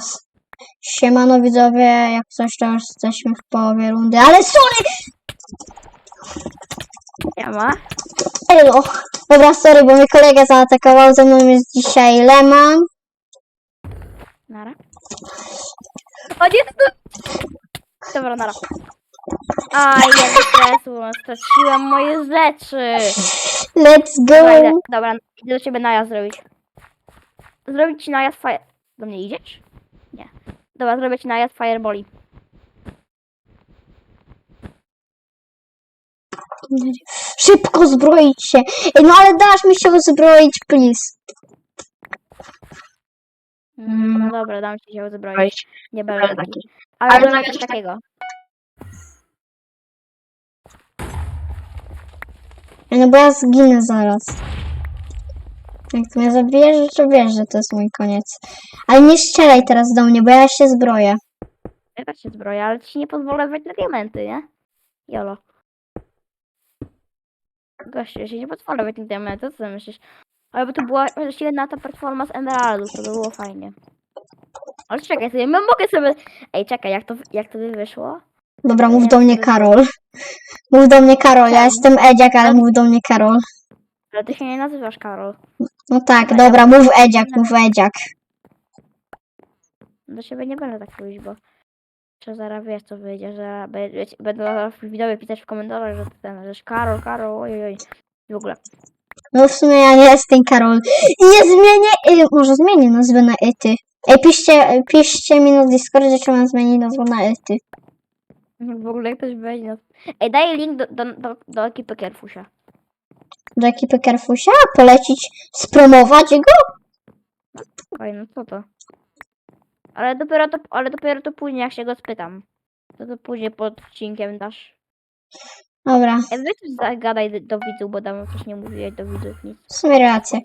raz. Siemano widzowie, jak coś to już jesteśmy w połowie rundy, ale sorry! Nie ma. Elo. Dobra, sorry, bo mnie kolega zaatakował, ze mną jest dzisiaj Leman. Nara. O nie, to... Dobra, nara. Aj, ja stresu, straciłam moje rzeczy. Let's Dobra, idę, go! dobra, idę do ciebie najazd zrobić. Zrobić ci najazd fire... Do mnie idziesz? Nie. Dobra, zrobię ci najazd fireboli. Szybko zbroić się! Ej, no ale dasz mi się uzbroić, please. Mm, no dobra, dam ci się uzbroić. Nie będę taki. Ale zrobię coś takiego. Ej, No bo ja zginę zaraz. Jak ty mnie zabijesz, to wiesz, że to jest mój koniec. Ale nie strzelaj teraz do mnie, bo ja się zbroję. Ja też się zbroję, ale ci nie pozwolę wejść na diamenty, nie? Jolo. Gościu, ja się nie pozwolę wejść na diamenty, co ty myślisz? Ale by to była silna ta platforma z emeraldów, to by było fajnie. Ale czekaj sobie, no mogę sobie... Ej, czekaj, jak to, jak to by wyszło? Dobra, mów do mnie Karol. Mów do mnie Karol, ja jestem Edziak, ale mów do mnie Karol. Ale ty się nie nazywasz Karol. No tak, dobra, mów Edziak, mów Edziak. Do siebie nie będę tak mówić, bo... Czy zaraz wiesz co wyjdzie, że będzie- będą zaraz widzowie pisać w komentarzach, że ten, że Karol, Karol, oj, oj. W ogóle. No w sumie ja nie jestem Karol. I nie zmienię, y, może zmienię nazwę na Ety. Ej, piszcie, piszcie mi na Discordzie, czy mam zmienić nazwę na Ety. W ogóle ktoś. No. Ej, daj link do, do, do, do ekipy Kerfusia. Do ekipy Carrefusia? Polecić, spromować go? Oj, no co to? Ale dopiero to, ale dopiero to później, jak się go spytam. To to później pod odcinkiem dasz. Dobra, weź coś zagadaj do, do widzów, bo dawno coś nie mówiłeś do widzów nic. w sumie rację.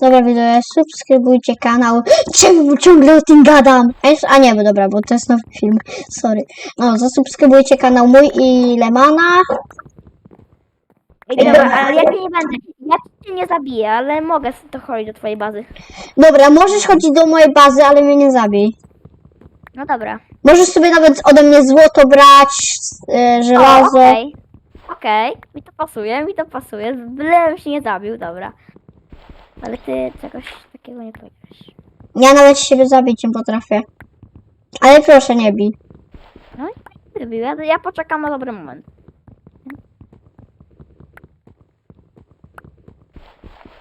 Dobra, widzowie, subskrybujcie kanał. Czemu ciągle o tym gadam? A, jest, a nie, bo dobra, bo to jest nowy film. Sorry. No, zasubskrybujcie kanał mój i Lemana. Ej, dobra, ale ja cię nie będę. Ja cię nie zabiję, ale mogę to chodzić do twojej bazy. Dobra, możesz chodzić do mojej bazy, ale mnie nie zabij. No dobra. Możesz sobie nawet ode mnie złoto brać, e, O, żelazo. Okej, okej, mi to pasuje, mi to pasuje. Bylem się nie zabił, dobra. Ale ty czegoś takiego nie powiedziałeś. Ja nawet siebie zabić nie potrafię. Ale proszę, nie bij. No i zabił. Ja, ja poczekam na dobry moment.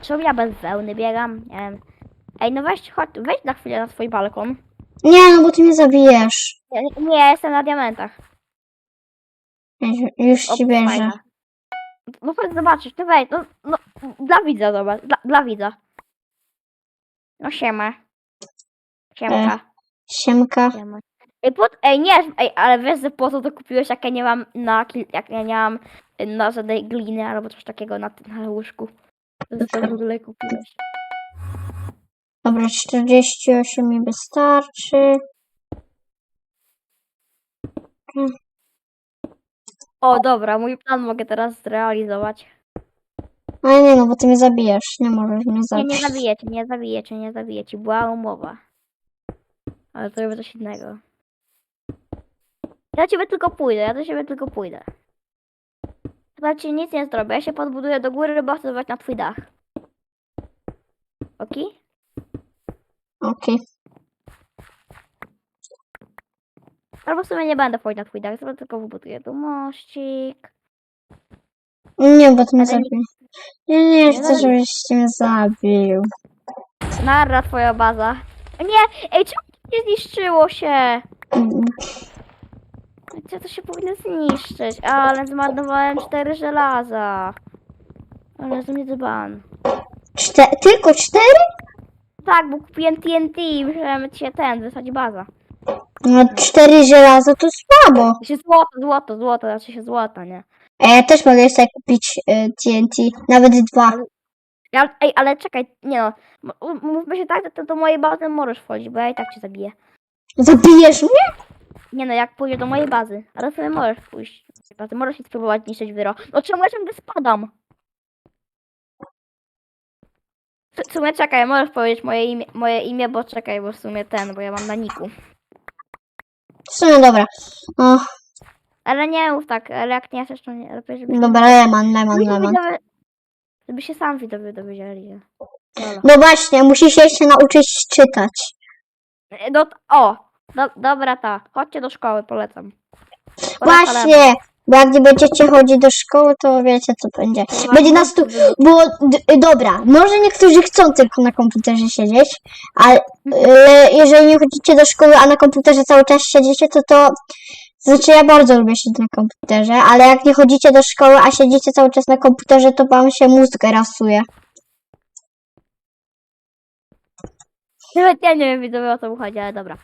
Czemu ja bez wełny biegam? Nie wiem. Ej, no weź, chodź, wejdź na chwilę na swój balkon. Nie, no bo ty mnie zabijesz. Ja, nie, ja jestem na diamentach. Już O, ci bierze. No chodź zobaczysz, ty wejdź, no, no dla widza zobacz, dla, dla widza. No siema. Siemka. Siemka. siema. Ej, po, ej, nie, ej, ale wiesz, że po co to kupiłeś, jak ja nie mam na, jak ja nie mam na żadnej gliny albo coś takiego na, na łóżku. To co w ogóle kupiłeś? Dobra, 48 mi wystarczy. O, dobra, mój plan mogę teraz zrealizować. Ale nie, no bo ty mnie zabijesz. Nie możesz mnie Nie, zabić. nie zabijecie, nie zabijecie, nie zabijecie. Była umowa. Ale to coś innego. Ja do ciebie tylko pójdę, ja do ciebie tylko pójdę. Chyba ci nic nie zrobię, ja się podbuduję do góry, bo chcę zobaczyć na twój dach. Oki? Okej. Albo w sumie nie będę wchodzić na twój dach, tylko wybuduję tu mościk. Nie, bo ty mnie Ale nie-. Nie, nie, chcę, zabiję. żebyś mnie zabił. Narra twoja baza. Nie! Ej, czemu to nie zniszczyło się? Gdzie to się powinno zniszczyć? Ale zmarnowałem cztery żelaza. Ale to mnie dzban. Czte tylko cztery? Tak, bo kupiłem TNT i myślałem, się ten, wysadzi baza. No cztery żelaza to słabo. Się złoto, złoto, złoto, znaczy się złoto, nie? A ja też mogę sobie kupić y, TNT. Nawet dwa. Ja, ej, ale czekaj, nie no. Mówmy się tak, że to do mojej bazy możesz wchodzić, bo ja i tak cię zabiję. Zabijesz mnie? Nie no, jak pójdziesz do mojej bazy, ale sobie możesz pójść do mojej bazy, możesz mi spróbować niszczyć wyro. No czemu ja ciągle spadam? w sumie czekaj, możesz powiedzieć moje imię, moje imię, bo czekaj, bo w sumie ten, bo ja mam na niku. W sumie dobra. O, Ale nie mów tak, ale jak nie chcesz, to nie. Lepiej, żeby się- dobra, lemon, żeby, lemon. widzowie, żeby się sam widzowie dowiedzieli. że- Dobra. No właśnie, musisz się nauczyć czytać. No, t- o! Do, dobra ta, chodźcie do szkoły, polecam. Polecam Właśnie, bo jak nie będziecie chodzić do szkoły, to wiecie co będzie. Będzie nas tu, bo dobra, może niektórzy chcą tylko na komputerze siedzieć, ale ale jeżeli nie chodzicie do szkoły, a na komputerze cały czas siedzicie, to to znaczy ja bardzo lubię siedzieć na komputerze, ale jak nie chodzicie do szkoły, a siedzicie cały czas na komputerze, to wam się mózg rasuje. Nawet ja nie wiem widzowie o co mu chodzi, ale dobra.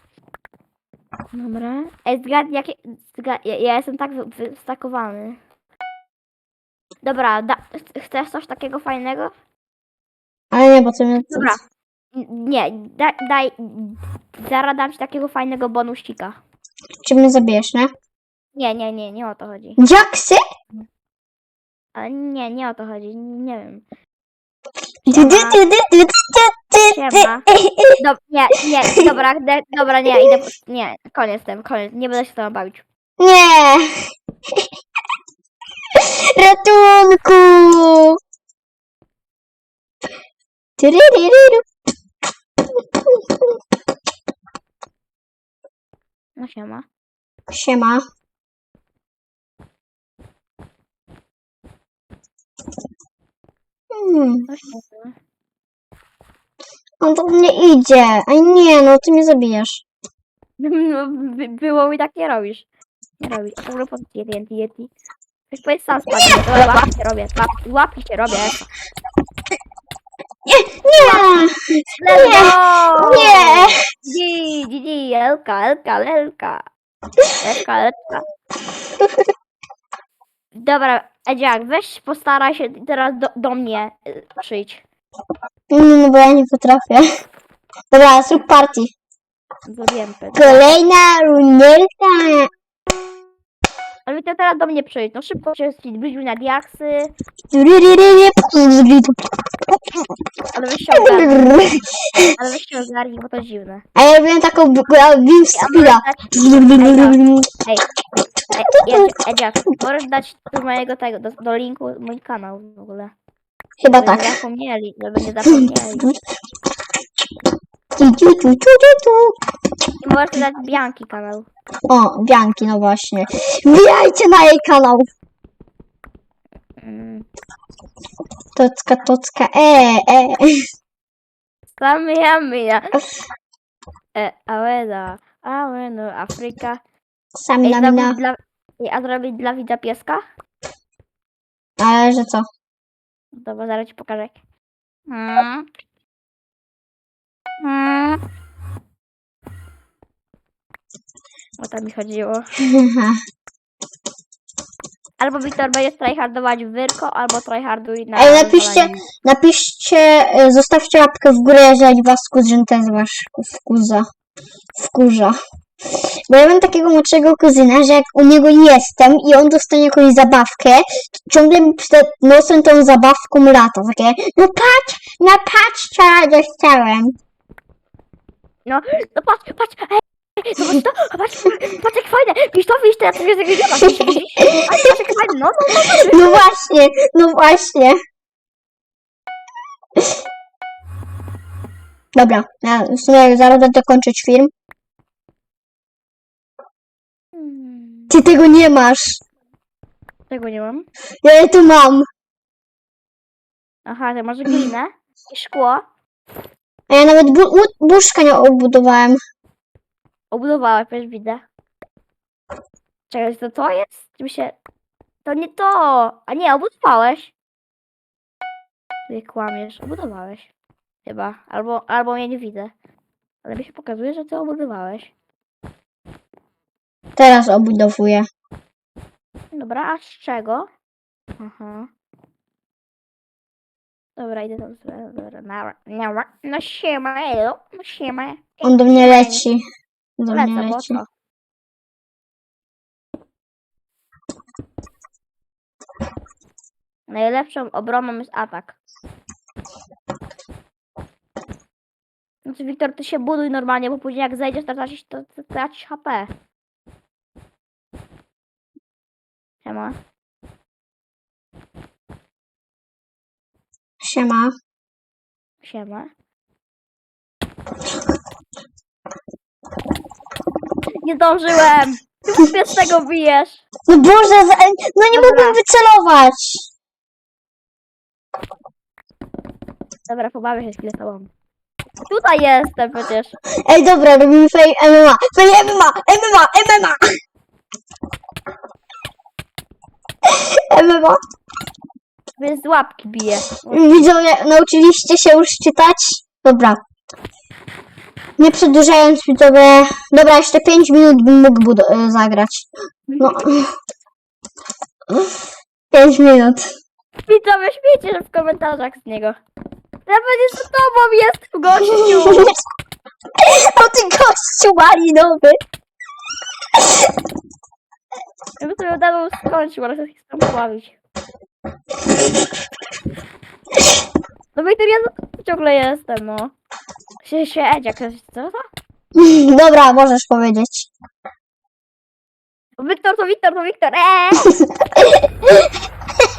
Dobra. Ej, zgadnij jakie... Zga... Ja, ja jestem tak wy- wystakowany. Dobra, da... ch- chcesz coś takiego fajnego? Ale nie, bo to mnie... Dobra. Nie, da, daj... Zaraz dam ci takiego fajnego bonusika. Czy mnie zabijesz, nie? Nie, nie, nie, nie o to chodzi. Jacksy? Ale nie, nie o to chodzi, nie wiem. Siema. Do, nie, nie, dobra, de, dobra, nie, idę, po- nie, koniec tym, koniec, nie będę się z tobą bawić. Nie! Ratunku! Tyryryryry. No siema. Siema. Hmm, on do mnie idzie. A nie, no ty mnie zabijasz. No, by, było mi tak nie robisz. Nie robisz. W ogóle po TNT Yeti? Ktoś powiedz sam spadnie. Dobra, łapki się robię. Łap, łapki się robię. Nie! Let's go! Nie! Gi, gi, gi, Elka, Elka, Elka. Elka, Elka. Dobra, Edziak, weź postaraj się teraz do, do mnie y, przyjść. No, bo ja nie potrafię. Dobra, zrób party. Zrobiłem pewnie. Kolejna runierka. Ale ty teraz do mnie przyjdź. No szybko się zbliżył na diaksy, ale weź się ogarnij, ale weź się ogarnij, bo to dziwne. A ja robiłem taką beam speeda. Ej, Ej, Edziak, możesz dać do mojego tego, do, do linku mój kanał w ogóle. Chyba Żeby tak. nie zapomnieli, żeby nie zapomnieli. Tu, tu, tu, tu, tu. I możesz dać Bianki kanał. O, Bianki, no właśnie. Wbijajcie na jej kanał. Mm. Tocka, tocka, e, e. Samy ja myja. E, Aweda, Aweno, Afryka. Ej, Sami na mina. dla, ej, a zrobić dla widza pieska? Ale że co? Dobra, zaraz ci pokażę. Mm. Mm. O to mi chodziło. Albo Wiktor będzie tryhardować w Wyrko, albo tryharduj na... Ej, napiszcie, napiszcie, e, zostawcie łapkę w górę, jeżeli was kuzyn ten wasz wkurza. Wkurza. Bo ja mam takiego młodszego kuzyna, że jak u niego jestem i on dostanie jakąś zabawkę, to ciągle mi przed nosem tą zabawką lata. Takie, no patrz, no patrz, co ja dostałem. No, no patrz, patrz, ej, ej, zobacz to, patrz, patrz jak fajne, to, widzisz to, ja sobie patrz, widzisz, patrz, patrz jak fajne, no, no, no, No właśnie, no właśnie. Dobra, ja w sumie zaraz będę kończyć film. Ty tego nie masz. Tego nie mam. Ja je tu mam. Aha, ty masz glinę i szkło, A ja nawet bu bu- buszka nie obudowałem. obudowałeś, wiesz, widzę. Czekaj, to to jest? Czy mi się... To nie to, a nie, obudowałeś. Ty kłamiesz, obudowałeś. Chyba, albo, albo ja nie widzę. Ale mi się pokazuje, że ty obudowałeś. Teraz obudowuję. Dobra, a z czego? Aha. Dobra, idę tam sobie. Dobra, no siema, elo, no siema. On do mnie leci. Do mnie Lecę, bo leci. co? Najlepszą obroną jest atak. Znaczy, Wiktor, ty się buduj normalnie, bo później jak zejdziesz, to tracisz, to, to tracisz HP. Siema. Siema. Siema. Nie zdążyłem! Ty mnie z tego bijesz! No Boże, za- no nie Dobra. mogłem wycelować. Dobra, pobawię się chwilę z tobą. Tutaj jestem przecież. Ej, dobra, robimy fake MMA. Fake MMA, MMA, MMA. MMA. Więc z łapki biję. Widzowie, nauczyliście się już czytać? Dobra. Nie przedłużając, widzowie. Dobra, jeszcze 5 minut bym mógł e, zagrać. No. 5 minut. Widzowie, śmiejcie się w komentarzach z niego. Nawet z tobą jest w gościu! O ty gościu malinowy. Ja bym sobie udawał skończył, ale chcę się tam pobawić. No Wiktor, ja za tobą ciągle jestem, no. Się, się Edzia, ktoś, co to? Dobra, możesz powiedzieć. Wiktor to Wiktor to Wiktor, eee!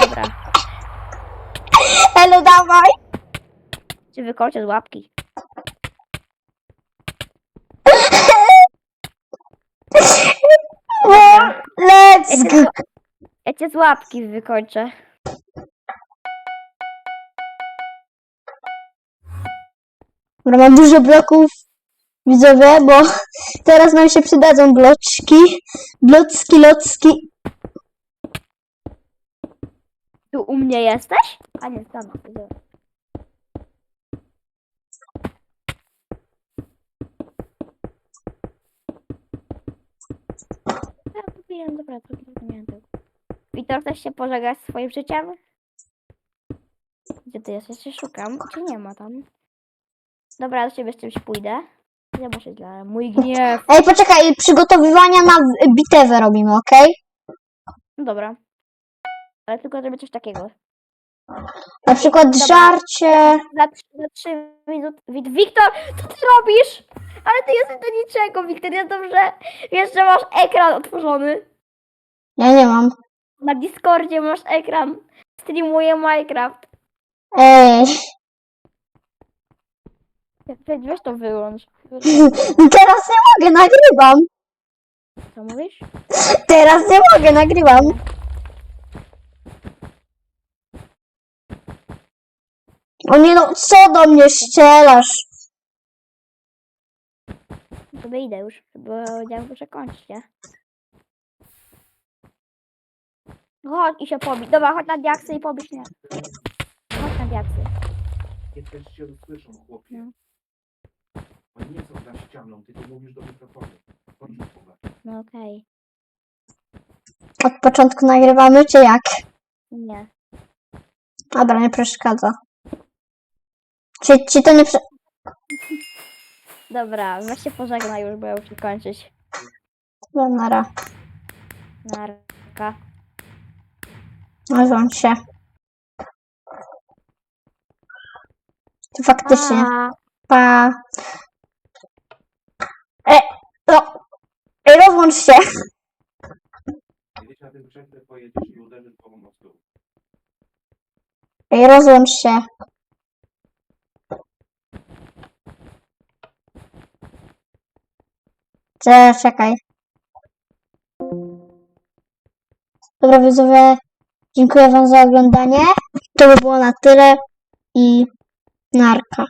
Dobra, Elo, dawaj. cię wykończę z łapki. Ja cię z łapki wykończę. Dobra, mam dużo bloków. Widzowie, bo teraz nam się przydadzą bloczki. Blocki, locki. Tu u mnie jesteś? A nie, tam. widzę. Kupiłem, dobra, to nie wiem. Wiktor, chcesz się pożegnać swoim życiem? Gdzie ty jesteś? Się szukam. Czy nie ma tam? Dobra, do ciebie z czymś pójdę. Muszę źle. Mój gniew. Ej, poczekaj, przygotowywania na bitewę robimy, okej? No dobra. Ale tylko zrobię coś takiego. Na przykład Dobra. żarcie. Za, trzy- za trzy minuty. Wit- Wiktor, co ty robisz? Ale ty jesteś do niczego, Wiktor. Ja dobrze wiesz, że masz ekran otworzony. Ja nie mam. Na Discordzie masz ekran. Streamuję Minecraft. Ej, Weź weź to wyłącz. teraz nie mogę, nagrywam. Co mówisz? Teraz nie mogę, nagrywam. O nie no, co do mnie strzelasz? Sobie idę już, bo ja muszę kończyć, nie? Chodź i się pobić. Dobra, chodź na diaksy i pobić mnie. Chodź na diaksy. Nie też się słyszą, chłopie. No. Oni nie są za ścianą, ty to mówisz do mikrofonu. Chodź. No okej. Od początku nagrywamy, czy jak? Nie. Dobra, nie przeszkadza. Czy, czy to nie prze... Dobra, weź się pożegnaj już, bo ja muszę kończyć. No, Nara. Narka. Nazywam się. To faktycznie. A, Pa. E, no. Ej, rozłącz się. Kiedyś na tym krześle pojedziesz i uderzysz głową o stół. Ej, rozłącz się. Cze- Czekaj. Dobra, widzowie. Dziękuję wam za oglądanie. To by było na tyle. I narka.